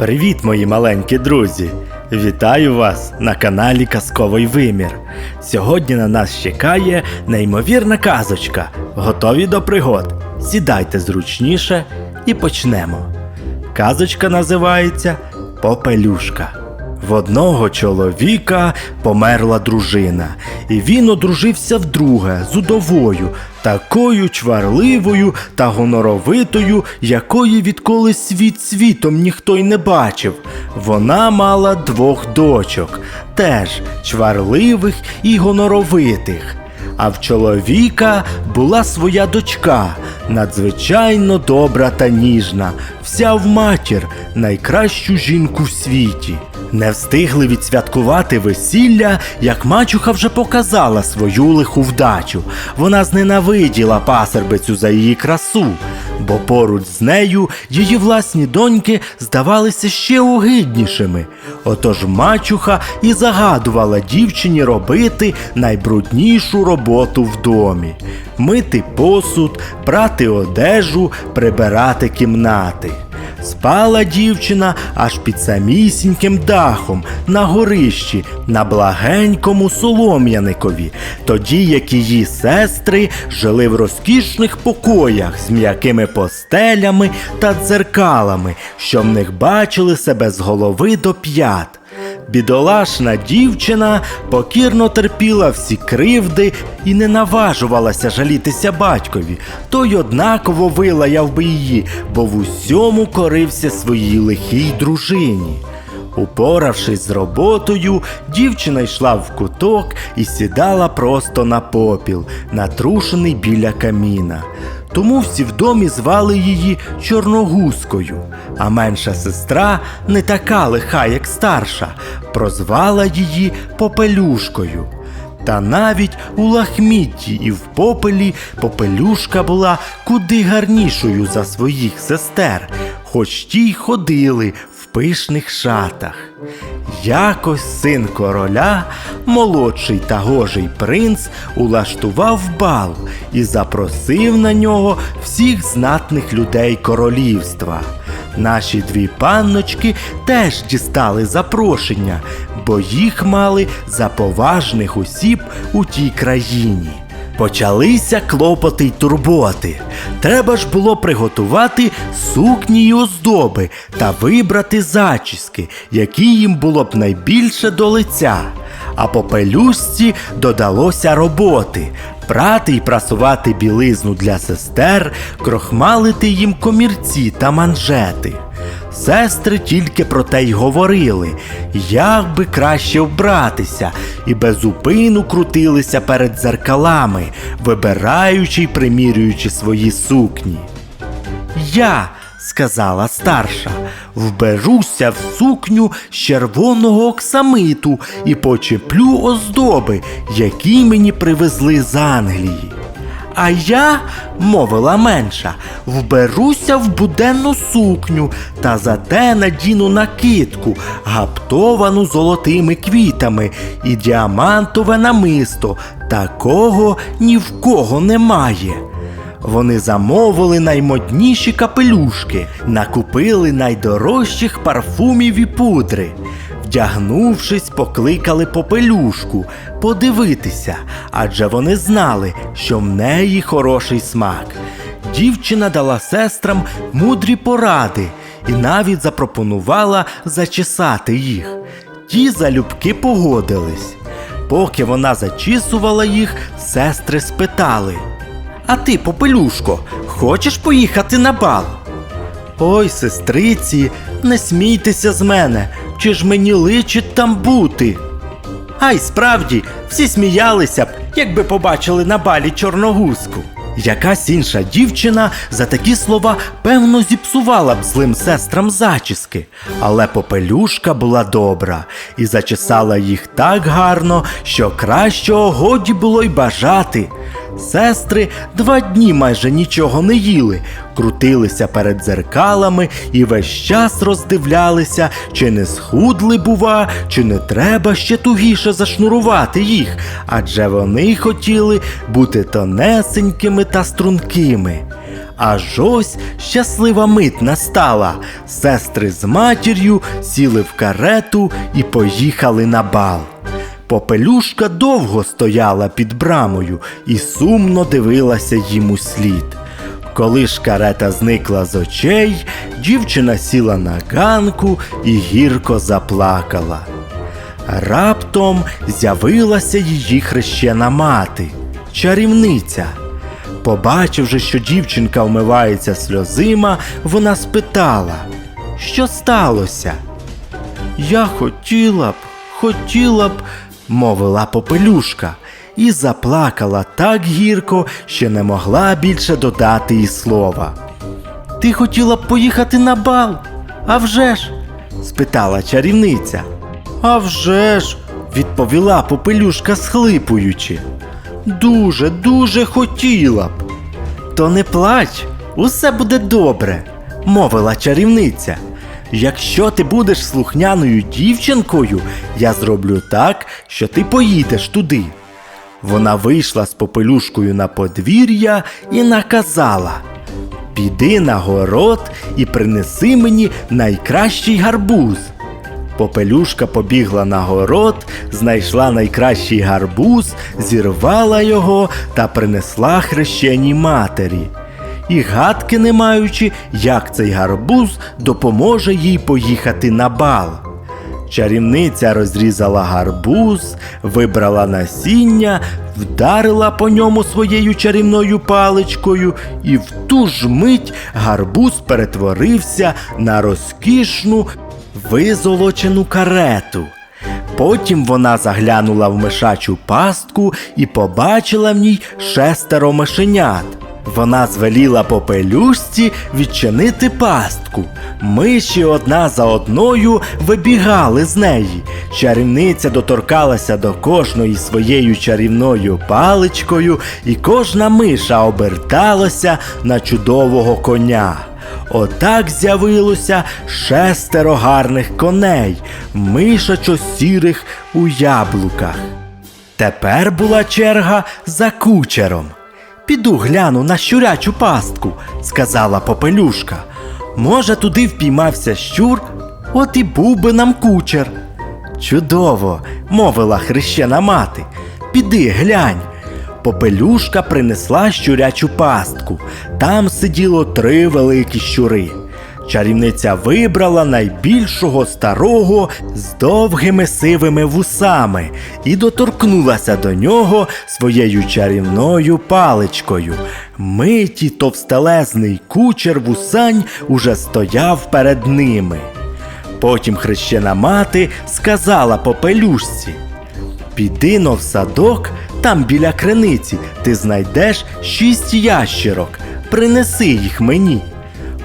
Привіт, мої маленькі друзі! Вітаю вас на каналі Казковий Вимір. Сьогодні на нас чекає неймовірна казочка. Готові до пригод? Сідайте зручніше і почнемо. Казочка називається Попелюшка. В одного чоловіка померла дружина, і він одружився вдруге з удовою, такою чварливою та гоноровитою, якої відколи світ світом ніхто й не бачив. Вона мала двох дочок, теж чварливих і гоноровитих. А в чоловіка була своя дочка, надзвичайно добра та ніжна, вся в матір, найкращу жінку в світі. Не встигли відсвяткувати весілля, як мачуха вже показала свою лиху вдачу. Вона зненавиділа пасербицю за її красу, бо поруч з нею її власні доньки здавалися ще огиднішими. Отож мачуха і загадувала дівчині робити найбруднішу роботу в домі: мити посуд, прати одежу, прибирати кімнати. Спала дівчина аж під самісіньким дахом на горищі, на благенькому солом'яникові, тоді як її сестри жили в розкішних покоях з м'якими постелями та дзеркалами, що в них бачили себе з голови до п'ят. Бідолашна дівчина покірно терпіла всі кривди і не наважувалася жалітися батькові, той однаково вилаяв би її, бо в усьому корився своїй лихій дружині. Упоравшись з роботою, дівчина йшла в куток і сідала просто на попіл, натрушений біля каміна. Тому всі в домі звали її Чорногузкою, а менша сестра, не така лиха, як старша, прозвала її Попелюшкою. Та навіть у лахмітті і в попелі попелюшка була куди гарнішою за своїх сестер, хоч ті й ходили пишних шатах. Якось син короля, молодший та гожий принц, улаштував бал і запросив на нього всіх знатних людей королівства. Наші дві панночки теж дістали запрошення, бо їх мали за поважних осіб у тій країні. Почалися клопоти й турботи. Треба ж було приготувати сукні й оздоби та вибрати зачіски, які їм було б найбільше до лиця. А по пелюшці додалося роботи прати й прасувати білизну для сестер, крохмалити їм комірці та манжети. Сестри тільки про те й говорили, як би краще вбратися, і безупину крутилися перед дзеркалами, вибираючи й примірюючи свої сукні. Я, сказала старша, вберуся в сукню з червоного оксамиту і почеплю оздоби, які мені привезли з Англії. А я, мовила менша, вберуся в буденну сукню та зате надіну накидку, гаптовану золотими квітами і діамантове намисто. Такого ні в кого немає. Вони замовили наймодніші капелюшки, накупили найдорожчих парфумів і пудри. Вдягнувшись, покликали попелюшку подивитися, адже вони знали, що в неї хороший смак. Дівчина дала сестрам мудрі поради і навіть запропонувала зачесати їх. Ті залюбки погодились. Поки вона зачісувала їх, сестри спитали. А ти, попелюшко, хочеш поїхати на бал? Ой, сестриці, не смійтеся з мене, чи ж мені личить там бути? А й справді, всі сміялися б, якби побачили на балі чорногузку. Якась інша дівчина за такі слова певно зіпсувала б злим сестрам зачіски, але попелюшка була добра і зачесала їх так гарно, що кращого годі було й бажати. Сестри два дні майже нічого не їли, крутилися перед дзеркалами і весь час роздивлялися, чи не схудли, бува, чи не треба ще тугіше зашнурувати їх, адже вони хотіли бути тонесенькими та стрункими. Аж ось щаслива мить настала. Сестри з матір'ю сіли в карету і поїхали на бал. Попелюшка довго стояла під брамою і сумно дивилася їм у слід. Коли ж карета зникла з очей, дівчина сіла на ганку і гірко заплакала. Раптом з'явилася її хрещена мати, чарівниця. Побачивши, що дівчинка вмивається сльозима, вона спитала, що сталося? Я хотіла б, хотіла б, мовила попелюшка, і заплакала так гірко, що не могла більше додати і слова. Ти хотіла б поїхати на бал? А вже ж? спитала чарівниця. А вже ж, відповіла попелюшка, схлипуючи. Дуже, дуже хотіла б. То не плач, усе буде добре, мовила чарівниця. Якщо ти будеш слухняною дівчинкою, я зроблю так, що ти поїдеш туди. Вона вийшла з попелюшкою на подвір'я і наказала: Піди на город і принеси мені найкращий гарбуз. Попелюшка побігла на город, знайшла найкращий гарбуз, зірвала його та принесла хрещеній матері. І гадки не маючи, як цей гарбуз допоможе їй поїхати на бал. Чарівниця розрізала гарбуз, вибрала насіння, вдарила по ньому своєю чарівною паличкою, і в ту ж мить гарбуз перетворився на розкішну визолочену карету. Потім вона заглянула в мишачу пастку і побачила в ній шестеро мишенят. Вона звеліла попелюшці відчинити пастку. Миші одна за одною вибігали з неї. Чарівниця доторкалася до кожної своєю чарівною паличкою, і кожна миша оберталася на чудового коня. Отак з'явилося шестеро гарних коней, мишачо-сірих у яблуках. Тепер була черга за кучером. Піду гляну на щурячу пастку, сказала попелюшка. Може, туди впіймався щур, от і був би нам кучер. Чудово, мовила хрещена мати. Піди глянь. Попелюшка принесла щурячу пастку. Там сиділо три великі щури. Чарівниця вибрала найбільшого старого з довгими сивими вусами і доторкнулася до нього своєю чарівною паличкою. Миті товстелезний кучер вусань уже стояв перед ними. Потім хрещена мати сказала попелюшці. Піди но в садок, там біля криниці ти знайдеш шість ящерок. Принеси їх мені.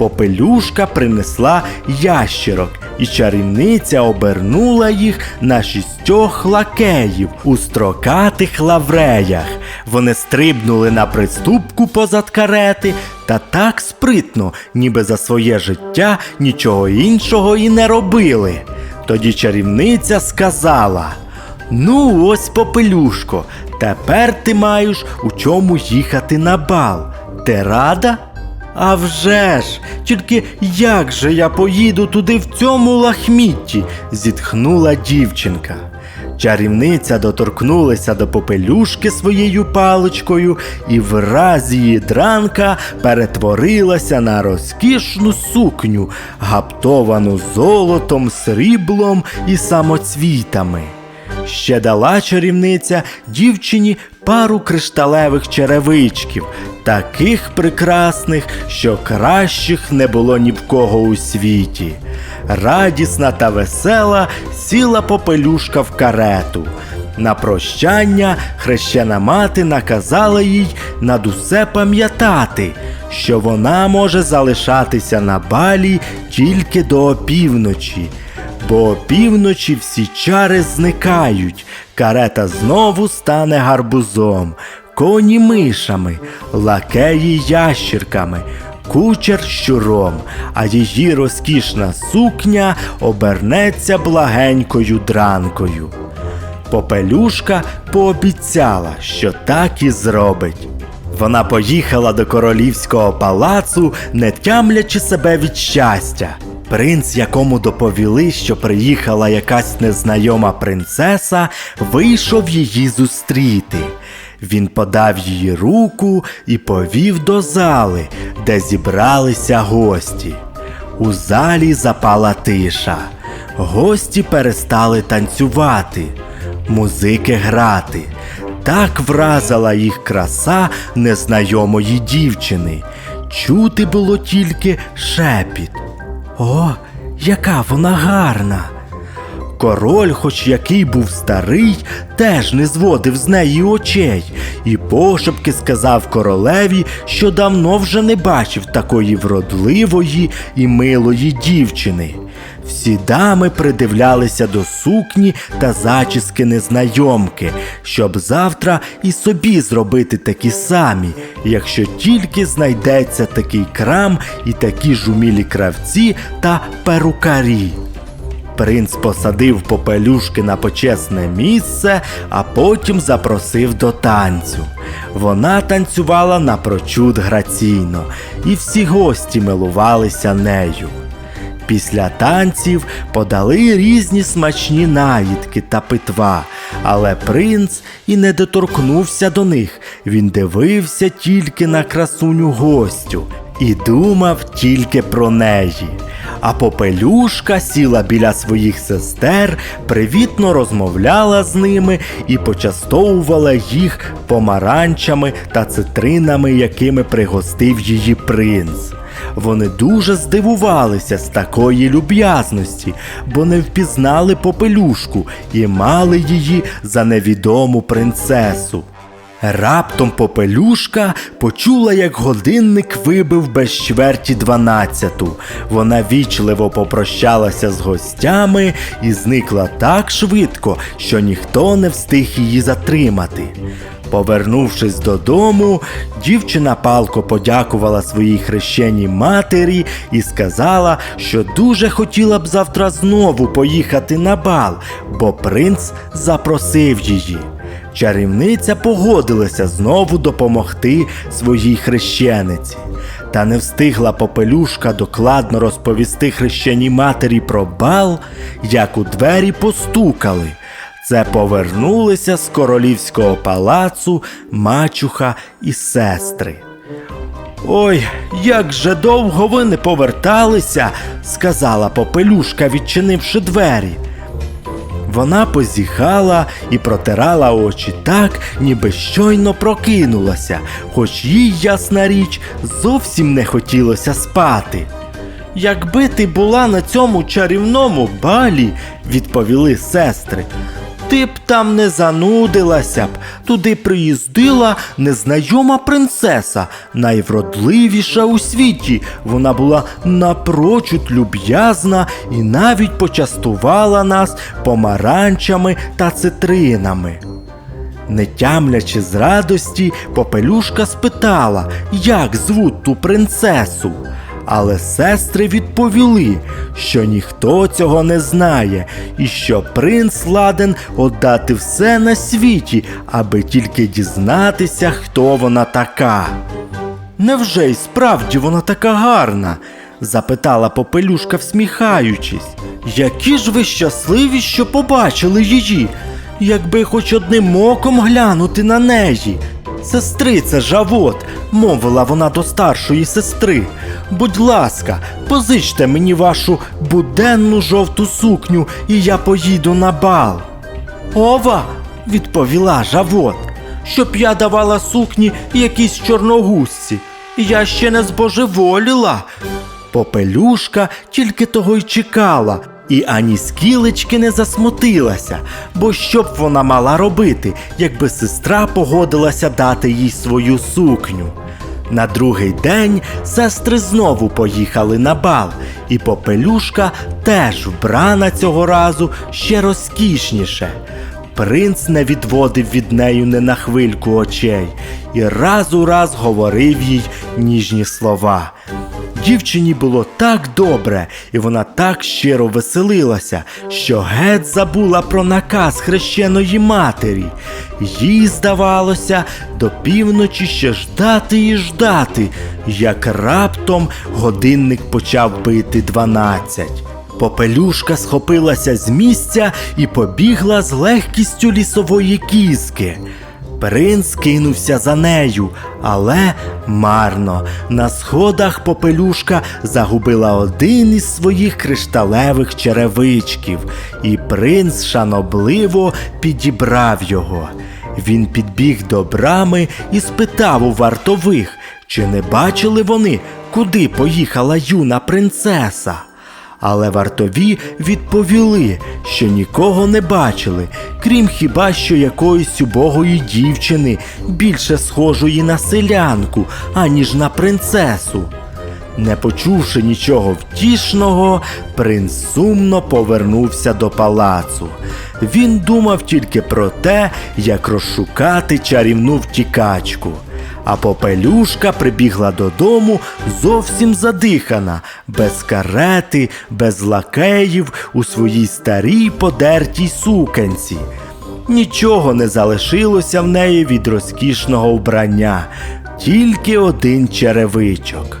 Попелюшка принесла ящерок, і чарівниця обернула їх на шістьох лакеїв у строкатих лавреях. Вони стрибнули на приступку позад карети та так спритно, ніби за своє життя нічого іншого і не робили. Тоді чарівниця сказала. Ну, ось попелюшко, тепер ти маєш у чому їхати на бал. Ти рада? А вже ж, тільки як же я поїду туди в цьому лахмітті? зітхнула дівчинка. Чарівниця доторкнулася до попелюшки своєю паличкою, і враз її дранка перетворилася на розкішну сукню, гаптовану золотом, сріблом і самоцвітами. Ще дала чарівниця дівчині пару кришталевих черевичків, таких прекрасних, що кращих не було ні в кого у світі. Радісна та весела сіла попелюшка в карету. На прощання хрещена мати наказала їй над усе пам'ятати, що вона може залишатися на балі тільки до опівночі. Бо опівночі всі чари зникають, карета знову стане гарбузом, коні мишами, лакеї ящірками, кучер щуром, а її розкішна сукня обернеться благенькою дранкою. Попелюшка пообіцяла, що так і зробить. Вона поїхала до королівського палацу, не тямлячи себе від щастя. Принц, якому доповіли, що приїхала якась незнайома принцеса, вийшов її зустріти. Він подав їй руку і повів до зали, де зібралися гості. У залі запала тиша. Гості перестали танцювати, музики грати. Так вразила їх краса незнайомої дівчини. Чути було тільки шепіт. О, яка вона гарна! Король, хоч який був старий, теж не зводив з неї очей, і пошепки сказав королеві, що давно вже не бачив такої вродливої і милої дівчини. Всі дами придивлялися до сукні та зачіски незнайомки, щоб завтра і собі зробити такі самі, якщо тільки знайдеться такий крам і такі ж умілі кравці та перукарі. Принц посадив попелюшки на почесне місце, а потім запросив до танцю. Вона танцювала напрочуд граційно, і всі гості милувалися нею. Після танців подали різні смачні наїдки та питва, але принц і не доторкнувся до них. Він дивився тільки на красуню гостю і думав тільки про неї. А попелюшка сіла біля своїх сестер, привітно розмовляла з ними і почастовувала їх помаранчами та цитринами, якими пригостив її принц. Вони дуже здивувалися з такої люб'язності, бо не впізнали попелюшку і мали її за невідому принцесу. Раптом попелюшка почула, як годинник вибив без чверті дванадцяту. Вона вічливо попрощалася з гостями і зникла так швидко, що ніхто не встиг її затримати. Повернувшись додому, дівчина палко подякувала своїй хрещеній матері і сказала, що дуже хотіла б завтра знову поїхати на бал, бо принц запросив її. Чарівниця погодилася знову допомогти своїй хрещениці. Та не встигла попелюшка докладно розповісти хрещеній матері про бал, як у двері постукали. Це повернулися з королівського палацу мачуха і сестри. Ой, як же довго ви не поверталися, сказала попелюшка, відчинивши двері. Вона позіхала і протирала очі так, ніби щойно прокинулася, хоч їй, ясна річ, зовсім не хотілося спати. Якби ти була на цьому чарівному балі, відповіли сестри, ти б там не занудилася б. Туди приїздила незнайома принцеса, найвродливіша у світі. Вона була напрочуд люб'язна і навіть почастувала нас помаранчами та цитринами. Не тямлячи з радості, попелюшка спитала, як звуть ту принцесу. Але сестри відповіли, що ніхто цього не знає, і що принц ладен отдати все на світі, аби тільки дізнатися, хто вона така. Невже й справді вона така гарна? запитала попелюшка, всміхаючись. Які ж ви щасливі, що побачили її, якби хоч одним оком глянути на неї. Сестриця Жавот, мовила вона до старшої сестри. Будь ласка, позичте мені вашу буденну жовту сукню, і я поїду на бал. Ова, відповіла Жавот, щоб я давала сукні якійсь чорногузці. Я ще не збожеволіла. Попелюшка тільки того й чекала, і ані скілечки не засмутилася, бо що б вона мала робити, якби сестра погодилася дати їй свою сукню. На другий день сестри знову поїхали на бал, і попелюшка теж вбрана цього разу ще розкішніше. Принц не відводив від неї не на хвильку очей і раз у раз говорив їй ніжні слова. Дівчині було так добре, і вона так щиро веселилася, що геть забула про наказ хрещеної матері. Їй здавалося, до півночі ще ждати і ждати, як раптом годинник почав бити дванадцять. Попелюшка схопилася з місця і побігла з легкістю лісової кізки. Принц кинувся за нею, але марно. На сходах попелюшка загубила один із своїх кришталевих черевичків, і принц шанобливо підібрав його. Він підбіг до брами і спитав у вартових, чи не бачили вони, куди поїхала юна принцеса. Але вартові відповіли, що нікого не бачили, крім хіба що якоїсь убогої дівчини, більше схожої на селянку, аніж на принцесу. Не почувши нічого втішного, принц сумно повернувся до палацу. Він думав тільки про те, як розшукати чарівну втікачку. А попелюшка прибігла додому зовсім задихана, без карети, без лакеїв у своїй старій подертій суканці. Нічого не залишилося в неї від розкішного вбрання, тільки один черевичок.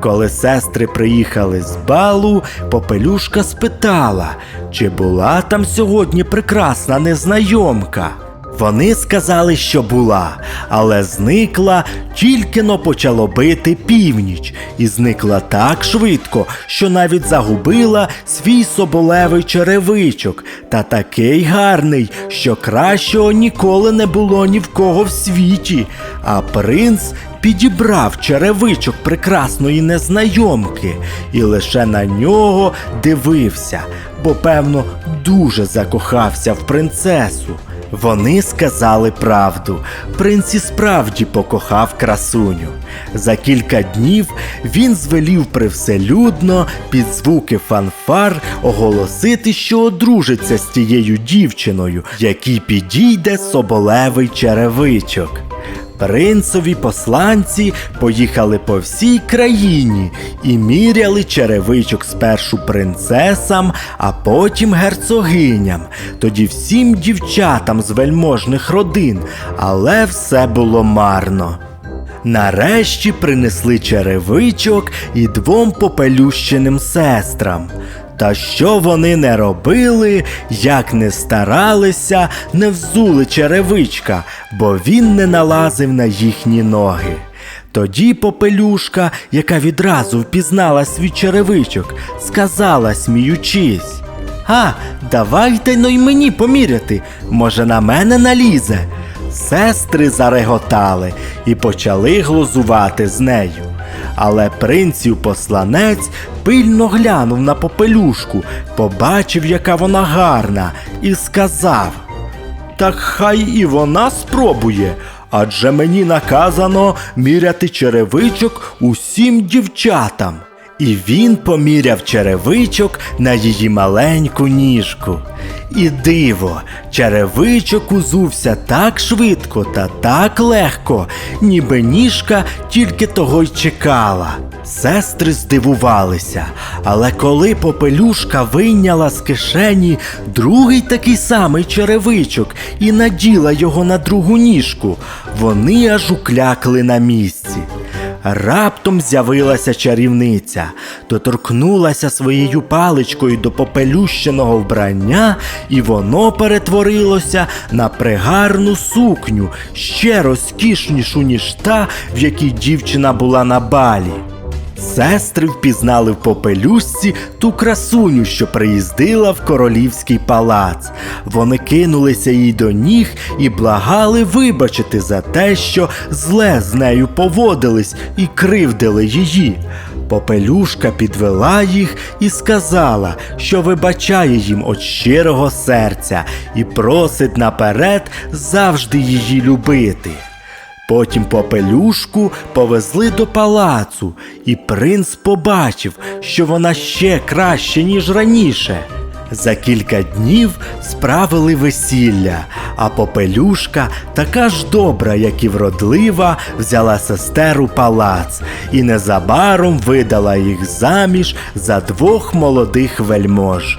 Коли сестри приїхали з балу, попелюшка спитала, чи була там сьогодні прекрасна незнайомка. Вони сказали, що була, але зникла тільки но почало бити північ, і зникла так швидко, що навіть загубила свій соболевий черевичок, та такий гарний, що кращого ніколи не було ні в кого в світі. А принц підібрав черевичок прекрасної незнайомки і лише на нього дивився, бо, певно, дуже закохався в принцесу. Вони сказали правду. Принц і справді покохав красуню. За кілька днів він звелів привселюдно під звуки фанфар оголосити, що одружиться з тією дівчиною, якій підійде соболевий черевичок. Принцові посланці поїхали по всій країні і міряли черевичок спершу принцесам, а потім герцогиням, тоді всім дівчатам з вельможних родин, але все було марно. Нарешті принесли черевичок і двом попелющеним сестрам. Та що вони не робили, як не старалися, не взули черевичка, бо він не налазив на їхні ноги. Тоді попелюшка, яка відразу впізнала свій черевичок, сказала, сміючись. А, давайте но й мені поміряти, може, на мене налізе. Сестри зареготали і почали глузувати з нею. Але принців посланець пильно глянув на попелюшку, побачив, яка вона гарна, і сказав: Так хай і вона спробує, адже мені наказано міряти черевичок усім дівчатам. І він поміряв черевичок на її маленьку ніжку. І диво, черевичок узувся так швидко та так легко, ніби ніжка тільки того й чекала. Сестри здивувалися, але коли попелюшка вийняла з кишені другий такий самий черевичок і наділа його на другу ніжку, вони аж уклякли на місці. Раптом з'явилася чарівниця, доторкнулася своєю паличкою до попелющеного вбрання, і воно перетворилося на пригарну сукню, ще розкішнішу, ніж та, в якій дівчина була на балі. Сестри впізнали в попелюшці ту красуню, що приїздила в королівський палац. Вони кинулися їй до ніг і благали вибачити за те, що зле з нею поводились і кривдили її. Попелюшка підвела їх і сказала, що вибачає їм від щирого серця і просить наперед завжди її любити. Потім попелюшку повезли до палацу, і принц побачив, що вона ще краще, ніж раніше. За кілька днів справили весілля, а попелюшка, така ж добра, як і вродлива, взяла сестер у палац і незабаром видала їх заміж за двох молодих вельмож.